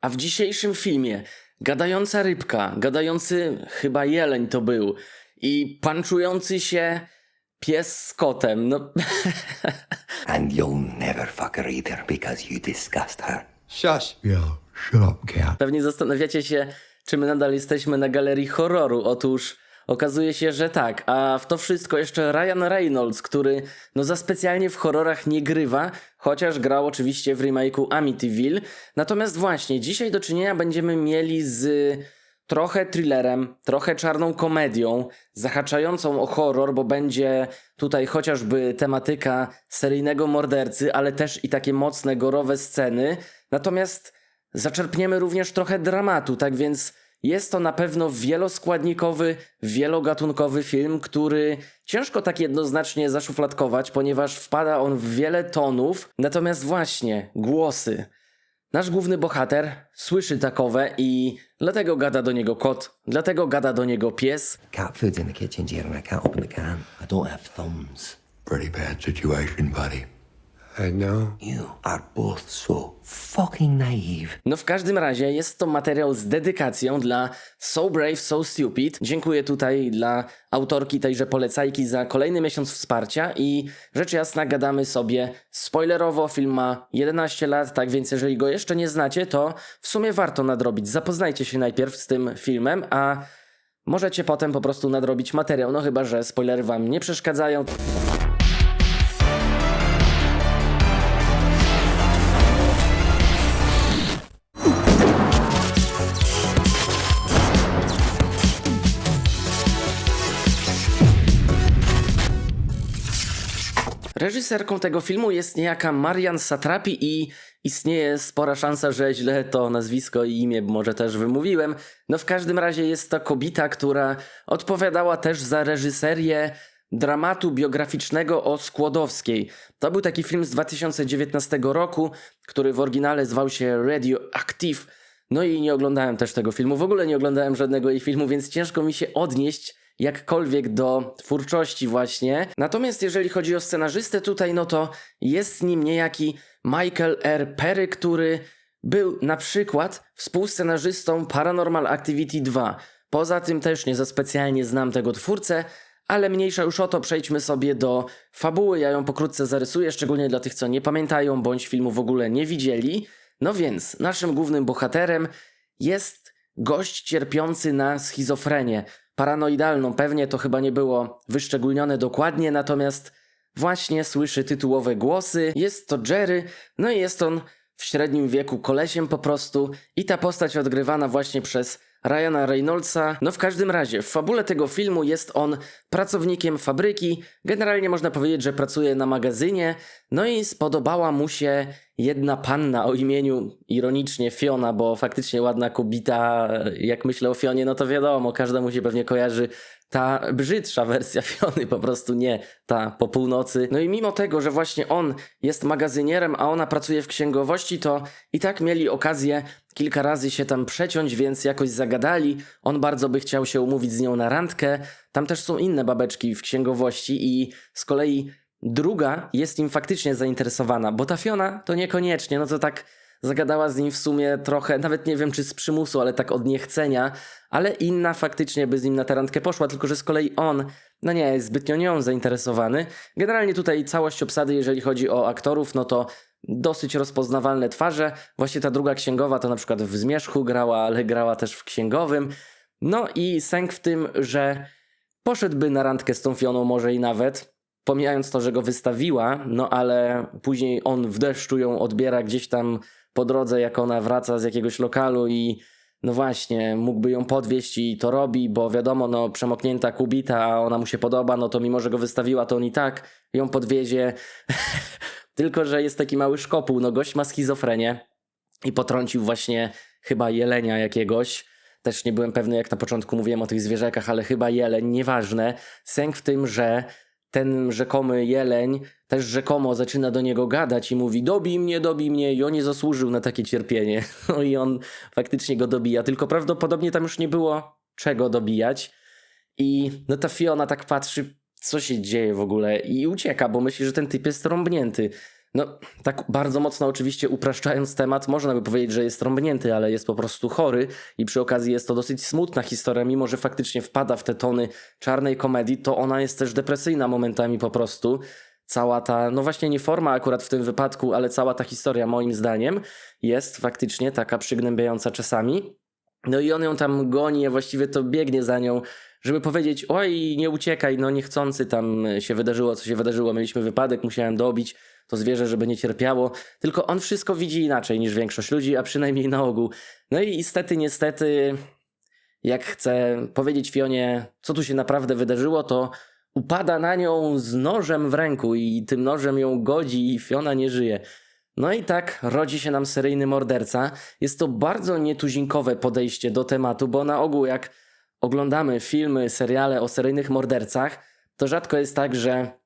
A w dzisiejszym filmie gadająca rybka, gadający chyba jeleń to był i panczujący się pies z kotem. No, And you'll never fuck her either because you disgust her. Shush. Yo, shut up, cat. pewnie zastanawiacie się, czy my nadal jesteśmy na galerii horroru. Otóż okazuje się, że tak. A w to wszystko jeszcze Ryan Reynolds, który no za specjalnie w horrorach nie grywa, chociaż grał oczywiście w remake'u Amityville. Natomiast właśnie, dzisiaj do czynienia będziemy mieli z trochę thrillerem, trochę czarną komedią, zahaczającą o horror, bo będzie tutaj chociażby tematyka seryjnego mordercy, ale też i takie mocne, gorowe sceny. Natomiast zaczerpniemy również trochę dramatu, tak więc jest to na pewno wieloskładnikowy, wielogatunkowy film, który ciężko tak jednoznacznie zaszufladkować, ponieważ wpada on w wiele tonów. Natomiast właśnie głosy. Nasz główny bohater słyszy takowe i dlatego gada do niego kot, dlatego gada do niego pies. Cat food's in the kitchen, dear, and I can't open the can. I don't have thumbs. Pretty bad situation, buddy. I know. You are both so fucking naive. No w każdym razie jest to materiał z dedykacją dla So Brave, So Stupid. Dziękuję tutaj dla autorki tejże polecajki za kolejny miesiąc wsparcia i rzecz jasna gadamy sobie spoilerowo. Film ma 11 lat, tak więc jeżeli go jeszcze nie znacie, to w sumie warto nadrobić. Zapoznajcie się najpierw z tym filmem, a możecie potem po prostu nadrobić materiał, no chyba, że spoilery wam nie przeszkadzają. Reżyserką tego filmu jest niejaka Marian Satrapi i istnieje spora szansa, że źle to nazwisko i imię może też wymówiłem. No w każdym razie jest to kobieta, która odpowiadała też za reżyserię dramatu biograficznego o Skłodowskiej. To był taki film z 2019 roku, który w oryginale zwał się Radioactive. No i nie oglądałem też tego filmu, w ogóle nie oglądałem żadnego jej filmu, więc ciężko mi się odnieść jakkolwiek do twórczości właśnie. Natomiast jeżeli chodzi o scenarzystę tutaj, no to jest nim niejaki Michael R. Perry, który był na przykład współscenarzystą Paranormal Activity 2. Poza tym też nie za specjalnie znam tego twórcę, ale mniejsza już o to, przejdźmy sobie do fabuły. Ja ją pokrótce zarysuję, szczególnie dla tych, co nie pamiętają bądź filmu w ogóle nie widzieli. No więc, naszym głównym bohaterem jest gość cierpiący na schizofrenię paranoidalną. Pewnie to chyba nie było wyszczególnione dokładnie, natomiast właśnie słyszy tytułowe głosy. Jest to Jerry, no i jest on w średnim wieku kolesiem po prostu i ta postać odgrywana właśnie przez Ryana Reynoldsa. No w każdym razie, w fabule tego filmu jest on pracownikiem fabryki. Generalnie można powiedzieć, że pracuje na magazynie. No i spodobała mu się jedna panna o imieniu ironicznie Fiona, bo faktycznie ładna kobita. Jak myślę o Fionie, no to wiadomo, każdemu się pewnie kojarzy ta brzydsza wersja Fiony, po prostu nie ta po północy. No i mimo tego, że właśnie on jest magazynierem, a ona pracuje w księgowości, to i tak mieli okazję kilka razy się tam przeciąć, więc jakoś zagadali. On bardzo by chciał się umówić z nią na randkę. Tam też są inne babeczki w księgowości i z kolei druga jest im faktycznie zainteresowana, bo ta Fiona to niekoniecznie, no to tak zagadała z nim w sumie trochę, nawet nie wiem czy z przymusu, ale tak od niechcenia, ale inna faktycznie by z nim na tę randkę poszła, tylko że z kolei on, no nie, jest zbytnio nią zainteresowany. Generalnie tutaj całość obsady, jeżeli chodzi o aktorów, no to dosyć rozpoznawalne twarze. Właśnie ta druga księgowa to na przykład w Zmierzchu grała, ale grała też w księgowym. No i sęk w tym, że poszedłby na randkę z tą Fioną może i nawet, pomijając to, że go wystawiła, no ale później on w deszczu ją odbiera gdzieś tam po drodze, jak ona wraca z jakiegoś lokalu i no właśnie, mógłby ją podwieźć i to robi, bo wiadomo, no przemoknięta kubita, a ona mu się podoba, no to mimo, że go wystawiła, to on i tak ją podwiezie. Tylko, że jest taki mały szkopuł, no gość ma schizofrenię i potrącił właśnie chyba jelenia jakiegoś. Też nie byłem pewny, jak na początku mówiłem o tych zwierzakach, ale chyba jeleń, nieważne. Sęk w tym, że ten rzekomy jeleń też rzekomo zaczyna do niego gadać i mówi dobij mnie, dobij mnie i on nie zasłużył na takie cierpienie. No i on faktycznie go dobija, tylko prawdopodobnie tam już nie było czego dobijać. I no ta Fiona tak patrzy, co się dzieje w ogóle i ucieka, bo myśli, że ten typ jest rąbnięty. No tak bardzo mocno oczywiście upraszczając temat, można by powiedzieć, że jest rąbnięty, ale jest po prostu chory i przy okazji jest to dosyć smutna historia, mimo że faktycznie wpada w te tony czarnej komedii, to ona jest też depresyjna momentami po prostu. Cała ta, no właśnie nie forma akurat w tym wypadku, ale cała ta historia moim zdaniem jest faktycznie taka przygnębiająca czasami. No i on ją tam goni, a właściwie to biegnie za nią, żeby powiedzieć, oj, nie uciekaj, no niechcący tam się wydarzyło, co się wydarzyło, mieliśmy wypadek, musiałem dobić to zwierzę, żeby nie cierpiało. Tylko on wszystko widzi inaczej niż większość ludzi, a przynajmniej na ogół. No i niestety, niestety, jak chce powiedzieć Fionie, co tu się naprawdę wydarzyło, to upada na nią z nożem w ręku i tym nożem ją godzi i Fiona nie żyje. No i tak rodzi się nam seryjny morderca. Jest to bardzo nietuzinkowe podejście do tematu, bo na ogół jak oglądamy filmy, seriale o seryjnych mordercach, to rzadko jest tak, że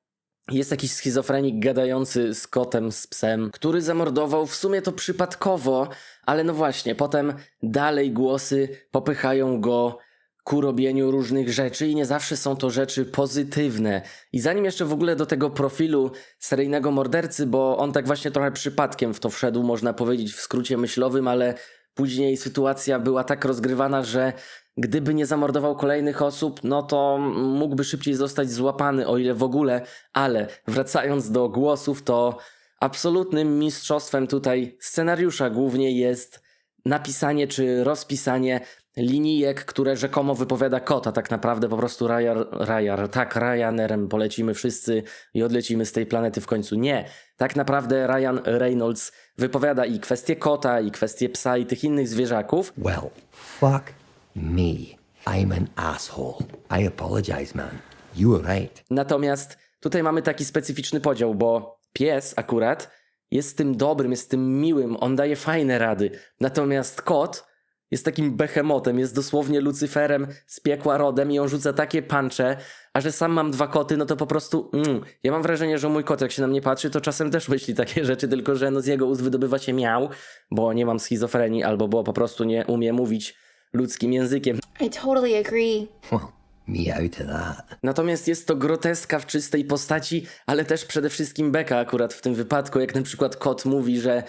jest jakiś schizofrenik gadający z kotem, z psem, który zamordował w sumie to przypadkowo, ale no właśnie, potem dalej głosy popychają go ku robieniu różnych rzeczy i nie zawsze są to rzeczy pozytywne. I zanim jeszcze w ogóle do tego profilu seryjnego mordercy, bo on tak właśnie trochę przypadkiem w to wszedł, można powiedzieć w skrócie myślowym, ale później sytuacja była tak rozgrywana, że gdyby nie zamordował kolejnych osób, no to mógłby szybciej zostać złapany, o ile w ogóle, ale wracając do głosów, to absolutnym mistrzostwem tutaj scenariusza głównie jest napisanie czy rozpisanie linijek, które rzekomo wypowiada kot, a tak naprawdę po prostu Ryar, Ryar, tak, Ryanerem polecimy wszyscy i odlecimy z tej planety w końcu. Nie, tak naprawdę Ryan Reynolds wypowiada i kwestię kota, i kwestię psa, i tych innych zwierzaków, Well, fuck me. I'm an asshole. I apologize, man. You were right. Natomiast tutaj mamy taki specyficzny podział, bo pies akurat jest tym dobrym, jest tym miłym, on daje fajne rady. Natomiast kot jest takim behemotem, jest dosłownie Lucyferem z piekła rodem i on rzuca takie pancze, a że sam mam dwa koty, no to po prostu mm, ja mam wrażenie, że mój kot jak się na mnie patrzy, to czasem też myśli takie rzeczy, tylko że no z jego ust wydobywa się miał, bo nie mam schizofrenii albo bo po prostu nie umie mówić ludzkim językiem. I totally agree. Well, me out of that. Natomiast jest to groteska w czystej postaci, ale też przede wszystkim beka akurat w tym wypadku, jak na przykład kot mówi, że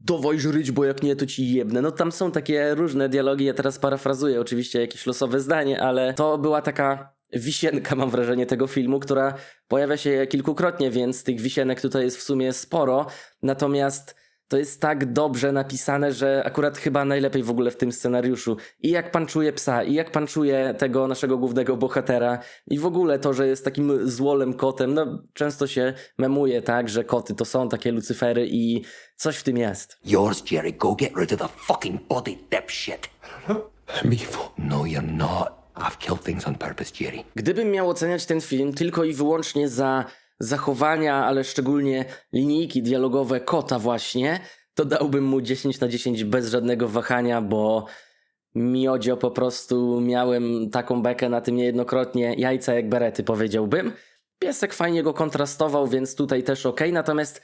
dawaj żryć, bo jak nie, to ci jebnę. No tam są takie różne dialogi, ja teraz parafrazuję oczywiście jakieś losowe zdanie, ale to była taka wisienka, mam wrażenie, tego filmu, która pojawia się kilkukrotnie, więc tych wisienek tutaj jest w sumie sporo, natomiast to jest tak dobrze napisane, że akurat chyba najlepiej w ogóle w tym scenariuszu. I jak pan czuje psa, i jak pan czuje tego naszego głównego bohatera, i w ogóle to, że jest takim złolem kotem. No, często się memuje, tak, że koty to są takie lucyfery i coś w tym jest. Yours, Jerry. Go get rid of the fucking body, dipshit. I'm evil. No, you're not. I've killed things on purpose, Jerry. Gdybym miał oceniać ten film tylko i wyłącznie za zachowania, ale szczególnie linijki dialogowe kota właśnie, to dałbym mu 10 na 10 bez żadnego wahania, bo miodzio po prostu miałem taką bekę na tym niejednokrotnie, jajca jak berety powiedziałbym. Piesek fajnie go kontrastował, więc tutaj też ok. Natomiast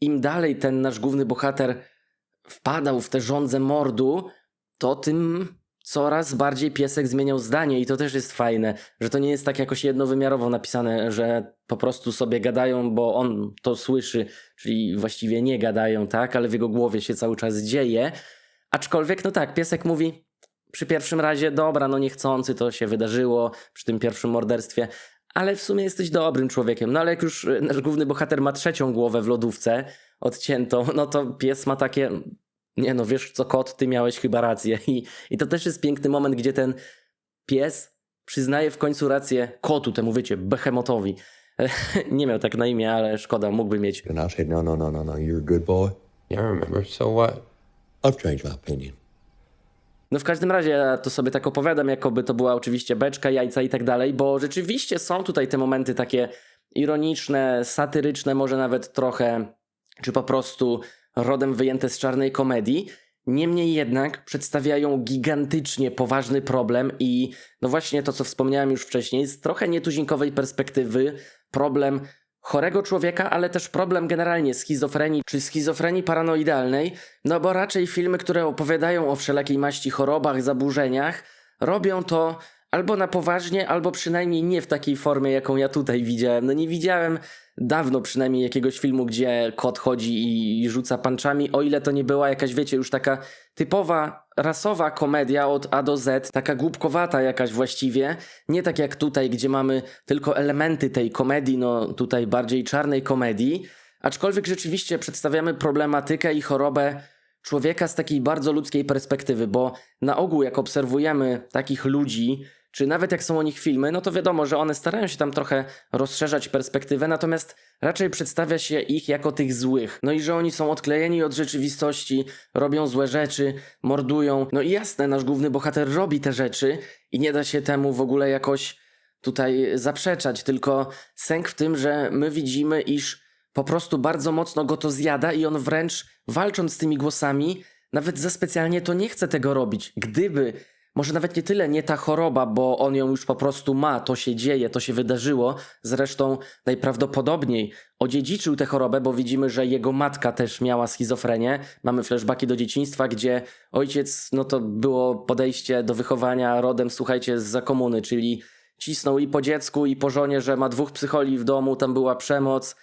im dalej ten nasz główny bohater wpadał w te żądze mordu, to tym coraz bardziej piesek zmieniał zdanie i to też jest fajne, że to nie jest tak jakoś jednowymiarowo napisane, że po prostu sobie gadają, bo on to słyszy, czyli właściwie nie gadają, tak, ale w jego głowie się cały czas dzieje. Aczkolwiek, no tak, piesek mówi przy pierwszym razie, dobra, no niechcący to się wydarzyło przy tym pierwszym morderstwie, ale w sumie jesteś dobrym człowiekiem. No ale jak już y, nasz główny bohater ma trzecią głowę w lodówce odciętą, no to pies ma takie, nie no, wiesz co, kot, ty miałeś chyba rację. I, I to też jest piękny moment, gdzie ten pies przyznaje w końcu rację kotu, temu wiecie, behemotowi. Nie miał tak na imię, ale szkoda, mógłby mieć. And no, no, no, no, no, you're a good boy. Yeah, I remember. So what? I've changed my opinion. No w każdym razie ja to sobie tak opowiadam, jakoby to była oczywiście beczka, jajca i tak dalej, bo rzeczywiście są tutaj te momenty takie ironiczne, satyryczne, może nawet trochę, czy po prostu rodem wyjęte z czarnej komedii. Niemniej jednak przedstawiają gigantycznie poważny problem i no właśnie to, co wspomniałem już wcześniej, z trochę nietuzinkowej perspektywy problem chorego człowieka, ale też problem generalnie schizofrenii czy schizofrenii paranoidalnej, no bo raczej filmy, które opowiadają o wszelakiej maści chorobach, zaburzeniach, robią to albo na poważnie, albo przynajmniej nie w takiej formie, jaką ja tutaj widziałem. No nie widziałem dawno przynajmniej jakiegoś filmu, gdzie kot chodzi i rzuca panczami, o ile to nie była jakaś, wiecie, już taka typowa rasowa komedia od A do Z, taka głupkowata jakaś właściwie, nie tak jak tutaj, gdzie mamy tylko elementy tej komedii, no tutaj bardziej czarnej komedii, aczkolwiek rzeczywiście przedstawiamy problematykę i chorobę człowieka z takiej bardzo ludzkiej perspektywy, bo na ogół jak obserwujemy takich ludzi, czy nawet jak są o nich filmy, no to wiadomo, że one starają się tam trochę rozszerzać perspektywę, natomiast raczej przedstawia się ich jako tych złych. No i że oni są odklejeni od rzeczywistości, robią złe rzeczy, mordują. No i jasne, nasz główny bohater robi te rzeczy i nie da się temu w ogóle jakoś tutaj zaprzeczać, tylko sęk w tym, że my widzimy, iż po prostu bardzo mocno go to zjada i on wręcz walcząc z tymi głosami, nawet za specjalnie to nie chce tego robić. Gdyby, może nawet nie tyle nie ta choroba, bo on ją już po prostu ma, to się dzieje, to się wydarzyło, zresztą najprawdopodobniej odziedziczył tę chorobę, bo widzimy, że jego matka też miała schizofrenię. Mamy flashbacki do dzieciństwa, gdzie ojciec, no to było podejście do wychowania rodem, słuchajcie, z za komuny, czyli cisnął i po dziecku, i po żonie, że ma dwóch psycholi w domu, tam była przemoc.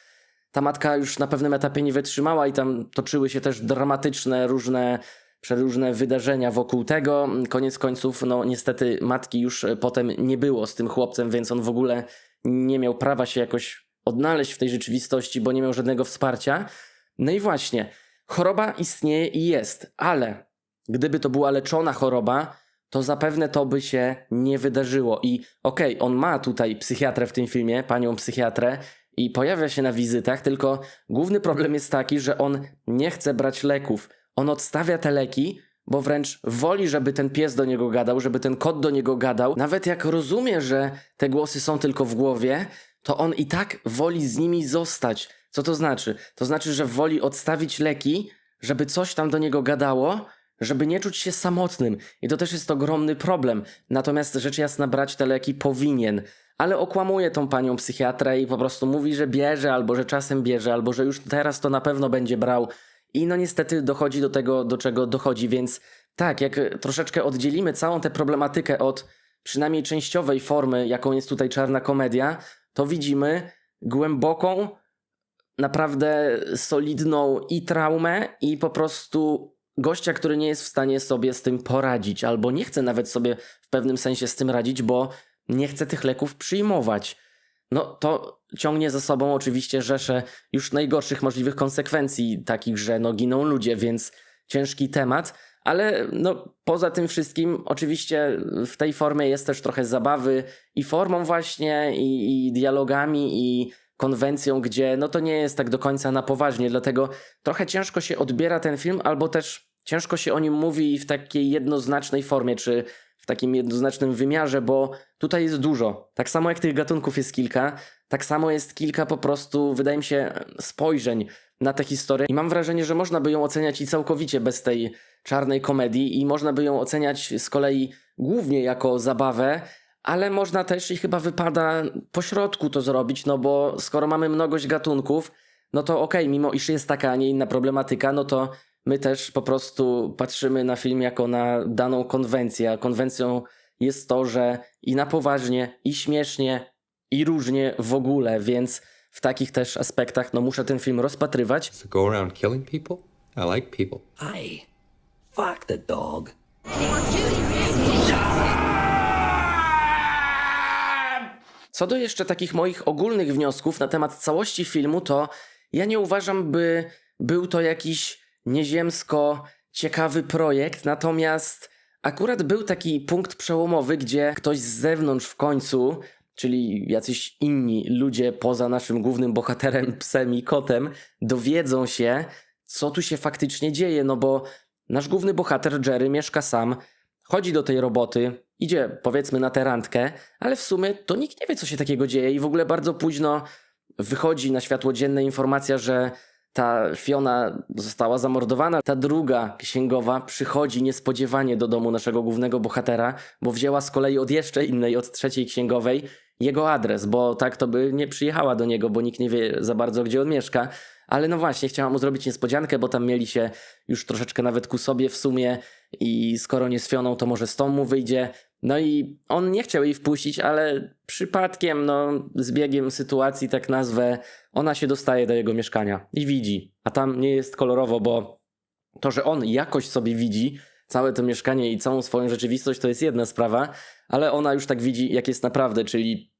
Ta matka już na pewnym etapie nie wytrzymała i tam toczyły się też dramatyczne różne przeróżne wydarzenia wokół tego. Koniec końców, no niestety matki już e, potem nie było z tym chłopcem, więc on w ogóle nie miał prawa się jakoś odnaleźć w tej rzeczywistości, bo nie miał żadnego wsparcia. No i właśnie, choroba istnieje i jest, ale gdyby to była leczona choroba, to zapewne to by się nie wydarzyło. I okej, on ma tutaj psychiatrę w tym filmie, panią psychiatrę, i pojawia się na wizytach, tylko główny problem jest taki, że on nie chce brać leków. On odstawia te leki, bo wręcz woli, żeby ten pies do niego gadał, żeby ten kot do niego gadał. Nawet jak rozumie, że te głosy są tylko w głowie, to on i tak woli z nimi zostać. Co to znaczy? To znaczy, że woli odstawić leki, żeby coś tam do niego gadało, żeby nie czuć się samotnym. I to też jest ogromny problem. Natomiast rzecz jasna brać te leki powinien. Ale okłamuje tą panią psychiatrę i po prostu mówi, że bierze, albo że czasem bierze, albo że już teraz to na pewno będzie brał. I no niestety dochodzi do tego, do czego dochodzi, więc tak, jak troszeczkę oddzielimy całą tę problematykę od przynajmniej częściowej formy, jaką jest tutaj czarna komedia, to widzimy głęboką, naprawdę solidną i traumę, i po prostu gościa, który nie jest w stanie sobie z tym poradzić, albo nie chce nawet sobie w pewnym sensie z tym radzić, bo nie chce tych leków przyjmować. No to ciągnie za sobą oczywiście rzesze już najgorszych możliwych konsekwencji, takich, że no giną ludzie, więc ciężki temat. Ale no, poza tym wszystkim, oczywiście w tej formie jest też trochę zabawy i formą właśnie, i, i dialogami, i konwencją, gdzie no to nie jest tak do końca na poważnie, dlatego trochę ciężko się odbiera ten film, albo też ciężko się o nim mówi w takiej jednoznacznej formie, czy takim jednoznacznym wymiarze, bo tutaj jest dużo. Tak samo jak tych gatunków jest kilka, tak samo jest kilka po prostu, wydaje mi się, spojrzeń na tę historię i mam wrażenie, że można by ją oceniać i całkowicie bez tej czarnej komedii i można by ją oceniać z kolei głównie jako zabawę, ale można też i chyba wypada po środku to zrobić, no bo skoro mamy mnogość gatunków, no to okej, mimo iż jest taka, a nie inna problematyka, no to my też po prostu patrzymy na film jako na daną konwencję, a konwencją jest to, że i na poważnie, i śmiesznie, i różnie w ogóle, więc w takich też aspektach no muszę ten film rozpatrywać. Go around killing people? I like people. Aye. Fuck the dog. Co do jeszcze takich moich ogólnych wniosków na temat całości filmu, to ja nie uważam, by był to jakiś nieziemsko ciekawy projekt, natomiast akurat był taki punkt przełomowy, gdzie ktoś z zewnątrz w końcu, czyli jacyś inni ludzie poza naszym głównym bohaterem, psem i kotem, dowiedzą się, co tu się faktycznie dzieje, no bo nasz główny bohater Jerry mieszka sam, chodzi do tej roboty, idzie powiedzmy na tę randkę, ale w sumie to nikt nie wie, co się takiego dzieje i w ogóle bardzo późno wychodzi na światło dzienne informacja, że ta Fiona została zamordowana. Ta druga księgowa przychodzi niespodziewanie do domu naszego głównego bohatera, bo wzięła z kolei od jeszcze innej, od trzeciej księgowej, jego adres, bo tak to by nie przyjechała do niego, bo nikt nie wie za bardzo, gdzie on mieszka. Ale no właśnie, chciałam mu zrobić niespodziankę, bo tam mieli się już troszeczkę nawet ku sobie w sumie i skoro nie z Fioną, to może z tą mu wyjdzie. No i on nie chciał jej wpuścić, ale przypadkiem, no, zbiegiem sytuacji, tak nazwę, ona się dostaje do jego mieszkania i widzi. A tam nie jest kolorowo, bo to, że on jakoś sobie widzi całe to mieszkanie i całą swoją rzeczywistość, to jest jedna sprawa, ale ona już tak widzi, jak jest naprawdę, czyli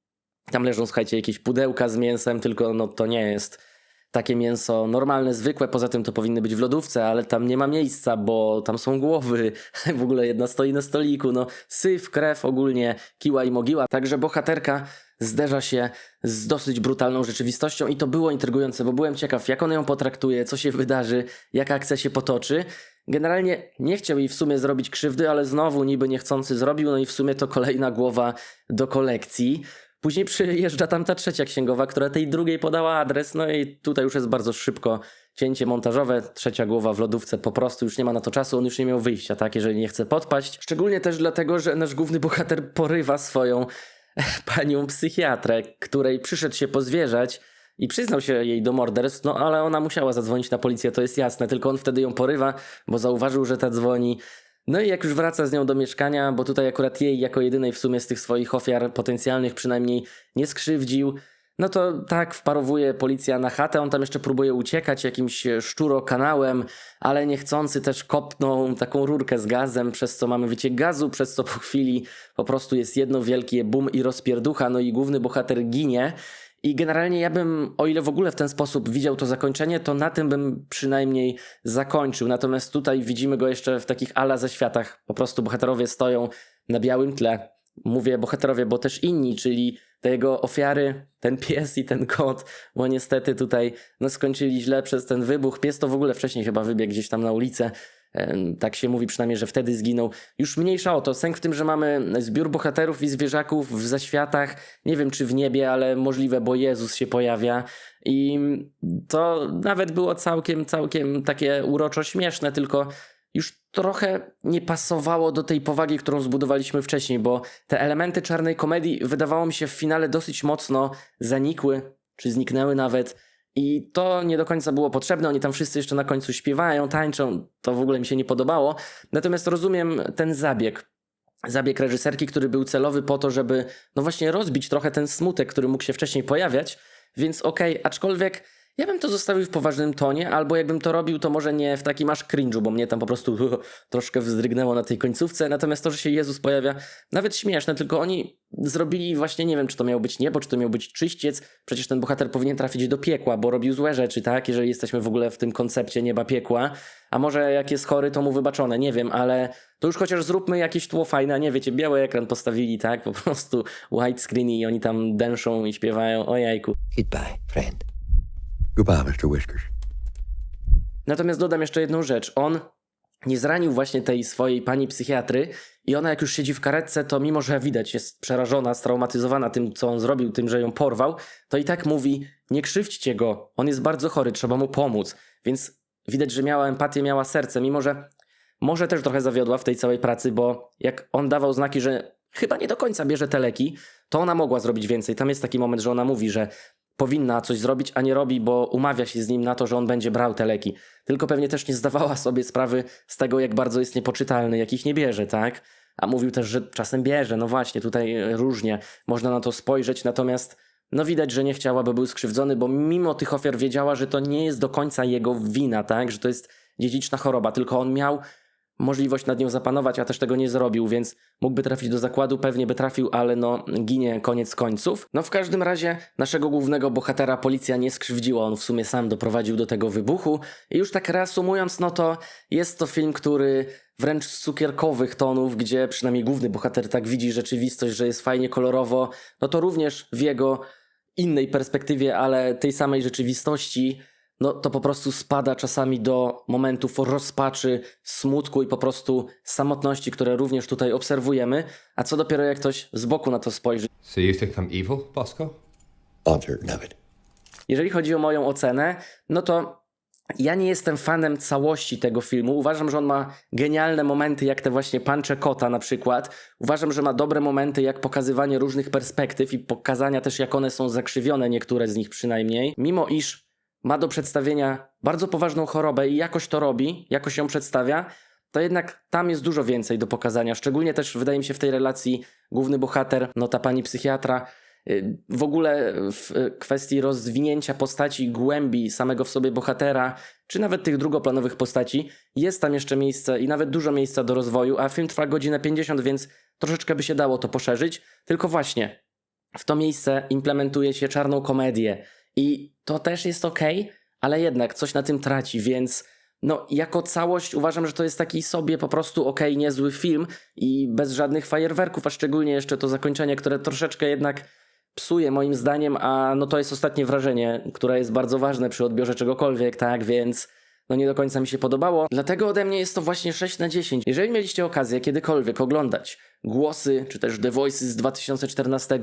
tam leżą, słuchajcie, jakieś pudełka z mięsem, tylko no to nie jest takie mięso normalne, zwykłe, poza tym to powinny być w lodówce, ale tam nie ma miejsca, bo tam są głowy, w ogóle jedna stoi na stoliku, no syf, krew ogólnie, kiła i mogiła, także bohaterka zderza się z dosyć brutalną rzeczywistością i to było intrygujące, bo byłem ciekaw, jak on ją potraktuje, co się wydarzy, jaka akcja się potoczy. Generalnie nie chciał jej w sumie zrobić krzywdy, ale znowu niby niechcący zrobił, no i w sumie to kolejna głowa do kolekcji. Później przyjeżdża tam ta trzecia księgowa, która tej drugiej podała adres, no i tutaj już jest bardzo szybko cięcie montażowe, trzecia głowa w lodówce, po prostu już nie ma na to czasu, on już nie miał wyjścia, tak, jeżeli nie chce podpaść. Szczególnie też dlatego, że nasz główny bohater porywa swoją panią psychiatrę, której przyszedł się pozwierzać i przyznał się jej do morderstw, no ale ona musiała zadzwonić na policję, to jest jasne, tylko on wtedy ją porywa, bo zauważył, że ta dzwoni. No i jak już wraca z nią do mieszkania, bo tutaj akurat jej jako jedynej w sumie z tych swoich ofiar potencjalnych przynajmniej nie skrzywdził, no to tak wparowuje policja na chatę, on tam jeszcze próbuje uciekać jakimś szczurokanałem, ale niechcący też kopną taką rurkę z gazem, przez co mamy wyciek gazu, przez co po chwili po prostu jest jedno wielkie bum i rozpierducha, no i główny bohater ginie. I generalnie ja bym, o ile w ogóle w ten sposób widział to zakończenie, to na tym bym przynajmniej zakończył. Natomiast tutaj widzimy go jeszcze w takich ala ze światach. Po prostu bohaterowie stoją na białym tle. Mówię bohaterowie, bo też inni, czyli te jego ofiary, ten pies i ten kot, bo niestety tutaj no, skończyli źle przez ten wybuch. Pies to w ogóle wcześniej chyba wybiegł gdzieś tam na ulicę. Tak się mówi przynajmniej, że wtedy zginął. Już mniejsza o to. Sęk w tym, że mamy zbiór bohaterów i zwierzaków w zaświatach. Nie wiem czy w niebie, ale możliwe, bo Jezus się pojawia. I to nawet było całkiem, całkiem takie uroczo śmieszne, tylko już trochę nie pasowało do tej powagi, którą zbudowaliśmy wcześniej, bo te elementy czarnej komedii wydawało mi się w finale dosyć mocno zanikły, czy zniknęły nawet. I to nie do końca było potrzebne. Oni tam wszyscy jeszcze na końcu śpiewają, tańczą. To w ogóle mi się nie podobało. Natomiast rozumiem ten zabieg. Zabieg reżyserki, który był celowy po to, żeby no właśnie rozbić trochę ten smutek, który mógł się wcześniej pojawiać. Więc okej, aczkolwiek ja bym to zostawił w poważnym tonie, albo jakbym to robił, to może nie w takim aż cringe'u, bo mnie tam po prostu troszkę wzdrygnęło na tej końcówce. Natomiast to, że się Jezus pojawia, nawet śmieszne, tylko oni zrobili właśnie, nie wiem, czy to miał być niebo, czy to miał być czyściec. Przecież ten bohater powinien trafić do piekła, bo robił złe rzeczy, tak? Jeżeli jesteśmy w ogóle w tym koncepcie nieba piekła. A może jak jest chory, to mu wybaczone, nie wiem, ale to już chociaż zróbmy jakieś tło fajne, nie wiecie, biały ekran postawili, tak? Po prostu widescreen i oni tam dęszą i śpiewają, o jajku. Goodbye, friend. Goodbye, Mr. Whiskers. Natomiast dodam jeszcze jedną rzecz. On nie zranił właśnie tej swojej pani psychiatry i ona jak już siedzi w karetce, to mimo, że widać jest przerażona, straumatyzowana tym, co on zrobił, tym, że ją porwał, to i tak mówi, nie krzywdźcie go, on jest bardzo chory, trzeba mu pomóc. Więc widać, że miała empatię, miała serce, mimo że może też trochę zawiodła w tej całej pracy, bo jak on dawał znaki, że chyba nie do końca bierze te leki, to ona mogła zrobić więcej. Tam jest taki moment, że ona mówi, że powinna coś zrobić, a nie robi, bo umawia się z nim na to, że on będzie brał te leki. Tylko pewnie też nie zdawała sobie sprawy z tego, jak bardzo jest niepoczytalny, jak ich nie bierze, tak? A mówił też, że czasem bierze. No właśnie, tutaj e, różnie można na to spojrzeć, natomiast no widać, że nie chciała, by był skrzywdzony, bo mimo tych ofiar wiedziała, że to nie jest do końca jego wina, tak? Że to jest dziedziczna choroba, tylko on miał możliwość nad nią zapanować, a też tego nie zrobił, więc mógłby trafić do zakładu, pewnie by trafił, ale no ginie koniec końców. No w każdym razie naszego głównego bohatera policja nie skrzywdziła, on w sumie sam doprowadził do tego wybuchu i już tak reasumując, no to jest to film, który wręcz z cukierkowych tonów, gdzie przynajmniej główny bohater tak widzi rzeczywistość, że jest fajnie kolorowo, no to również w jego innej perspektywie, ale tej samej rzeczywistości, no to po prostu spada czasami do momentów rozpaczy, smutku i po prostu samotności, które również tutaj obserwujemy. A co dopiero jak ktoś z boku na to spojrzy. So you think I'm evil, Bosco? I'm certain of it. Jeżeli chodzi o moją ocenę, no to ja nie jestem fanem całości tego filmu. Uważam, że on ma genialne momenty, jak te właśnie pancze kota na przykład. Uważam, że ma dobre momenty, jak pokazywanie różnych perspektyw i pokazania też, jak one są zakrzywione, niektóre z nich przynajmniej. Mimo iż ma do przedstawienia bardzo poważną chorobę i jakoś to robi, jakoś ją przedstawia, to jednak tam jest dużo więcej do pokazania. Szczególnie też wydaje mi się w tej relacji główny bohater, no ta pani psychiatra, y, w ogóle w y, kwestii rozwinięcia postaci, głębi samego w sobie bohatera, czy nawet tych drugoplanowych postaci, jest tam jeszcze miejsce i nawet dużo miejsca do rozwoju, a film trwa godzinę 50, więc troszeczkę by się dało to poszerzyć. Tylko właśnie w to miejsce implementuje się czarną komedię i to też jest ok, ale jednak coś na tym traci, więc no jako całość uważam, że to jest taki sobie po prostu ok, niezły film i bez żadnych fajerwerków, a szczególnie jeszcze to zakończenie, które troszeczkę jednak psuje moim zdaniem, a no to jest ostatnie wrażenie, które jest bardzo ważne przy odbiorze czegokolwiek, tak, więc no nie do końca mi się podobało. Dlatego ode mnie jest to właśnie 6 na 10. Jeżeli mieliście okazję kiedykolwiek oglądać Głosy, czy też The Voices z 2014,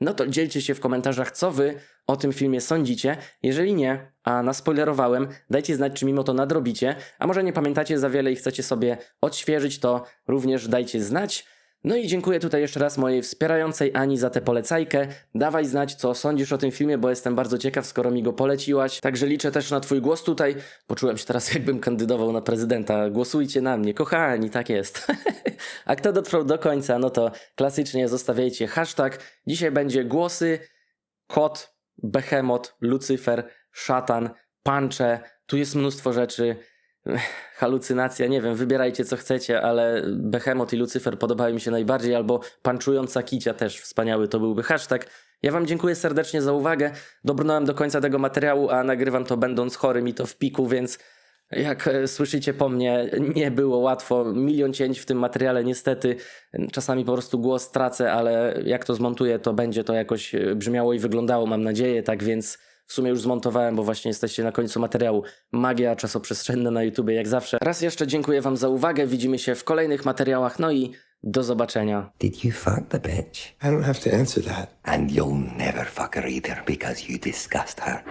no to dzielcie się w komentarzach, co wy o tym filmie sądzicie. Jeżeli nie, a naspoilerowałem, dajcie znać, czy mimo to nadrobicie, a może nie pamiętacie za wiele i chcecie sobie odświeżyć, to również dajcie znać. No i dziękuję tutaj jeszcze raz mojej wspierającej Ani za tę polecajkę. Dawaj znać, co sądzisz o tym filmie, bo jestem bardzo ciekaw, skoro mi go poleciłaś. Także liczę też na Twój głos tutaj. Poczułem się teraz, jakbym kandydował na prezydenta. Głosujcie na mnie, kochani, tak jest. A kto dotrwał do końca, no to klasycznie zostawiajcie hashtag. Dzisiaj będzie głosy, kot, behemoth, lucyfer, szatan, pancze. Tu jest mnóstwo rzeczy. Halucynacja, nie wiem, wybierajcie co chcecie, ale Behemoth i Lucyfer podobały mi się najbardziej, albo panczująca kicia też wspaniały to byłby hashtag. Ja wam dziękuję serdecznie za uwagę. Dobrnąłem do końca tego materiału, a nagrywam to będąc chorym i to w piku, więc jak e, słyszycie po mnie, nie było łatwo. Milion cięć w tym materiale, niestety. Czasami po prostu głos tracę, ale jak to zmontuję, to będzie to jakoś e, brzmiało i wyglądało, mam nadzieję. Tak więc w sumie już zmontowałem, bo właśnie jesteście na końcu materiału. Magia czasoprzestrzenna na YouTubie, jak zawsze. Raz jeszcze dziękuję Wam za uwagę. Widzimy się w kolejnych materiałach. No i do zobaczenia. Did you fuck the bitch? I don't have to answer that. And you'll never fuck her either because you disgust her.